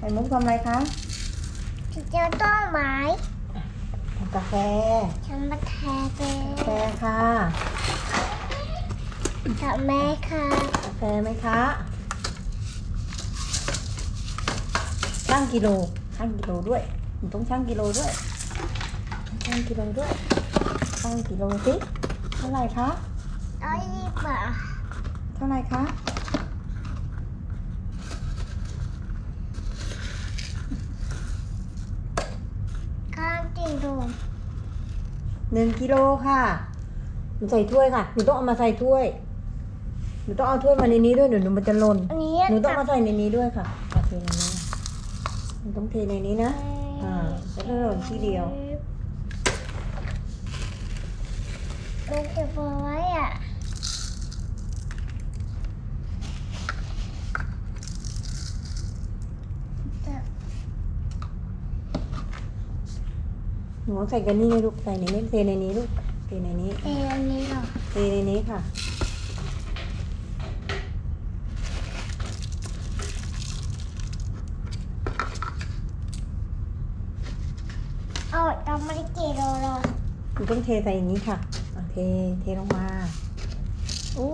ไข่มุกทำอะไรคะจะเจอต้นไม้ทำกาแฟฉันมาแทนไปกาแฟค่ะกับแม่ค่ะกาแฟไหมคะช่างกิโลช่างกิโลด้วยหนูต้องช่างกิโลด้วยช่างกิโลด้วยช่างกิโลสิเท่าไหร่คะร้อยยี่สิบบาทเท่าไหร่คะ ข้างตีดู หนึ่งกิโลค่ะหนูใส่ถ้วยค่ะหนูต้องเอามาใส่ถ้วยหนูต้องเอาถ้วยมาในนี้ด้วยเดี๋ยวหนูมันจะหล่นอันนี้หนูต้องมาใส่ในนี้ด้วยค่ะเอาเทในนี้หนูต้องเทในนี้นะอ่าแล้วก็หล่นที่เดียวมันจะพอไว้อะ หนูใส่กันนี่เลยลูกใส่ในนี้เทในนี้ลูกเทในนี้เทในนี้เหรอเทในนี้ค่ะ เอาทำไม่กี่โลละหนูต้องเทใส่อย่างนี้ค่ะเทเทลงมาโอ้